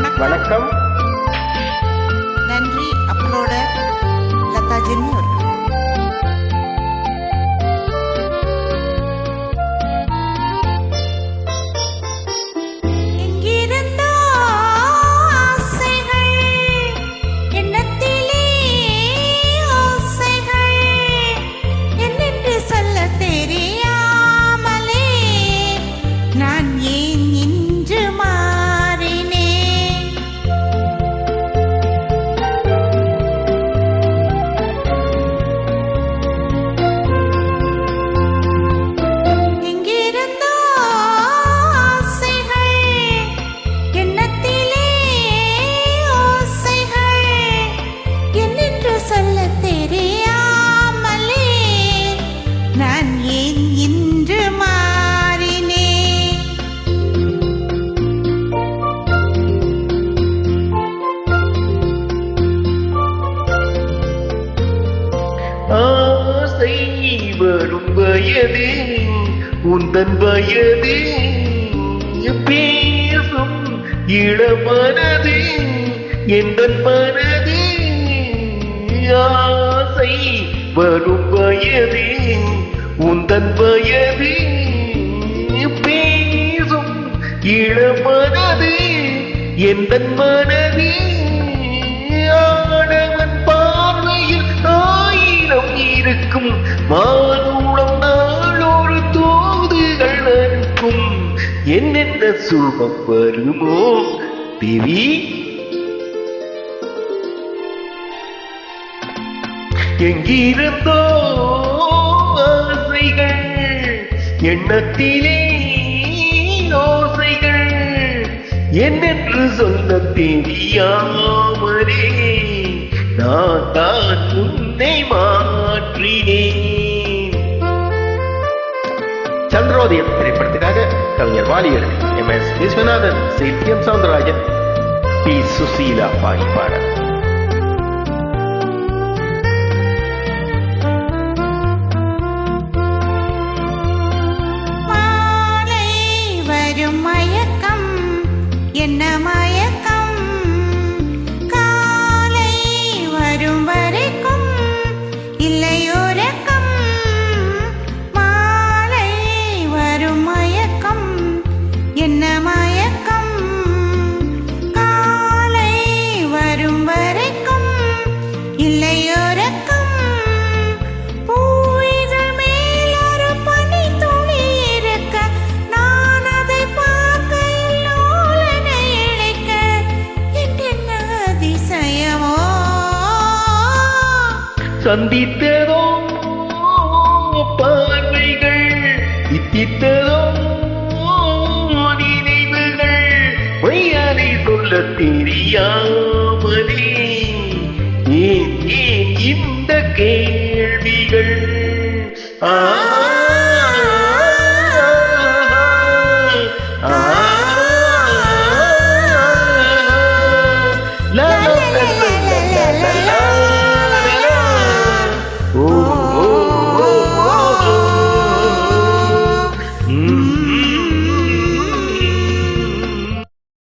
வணக்கம். நன்றி. Uploader Latha Jenny அவர்கள். தெரியாமலே நான் ஏன் வயது உந்தன் வயது பேசும் இளமனது எந்தன் மனது ஆசை வரும் வயது உந்தன் வயது பேசும் இளமனது எந்தன் மனது ஆடவன் பார்வையில் ஆயிரம் இருக்கும். மானுடம் என்னென்ன வருமோ? தேவி? எங்கிருந்தோ ஆசைகள்? எண்ணத்திலே ஓசைகள். என்னென்று சொல்ல தெரியாமலே நான் தான் உன்னை மாற்றினேன். சந்திரோதயம் திரைப்படத்துக்காக கவிஞர் வாலி எம் எஸ் விஸ்வநாதன் சைத்தியம் சவுந்தரராஜன் பி சுசீலா பாடி மயக்கம் என்ன மயக்கம் சந்தித்ததோ பார்வைகள் இத்தித்ததோ நினைவுகள் வையாதை சொல்ல தெரியாமலே. ஏன் ஏன் இந்த கேள்விகள்? ஆ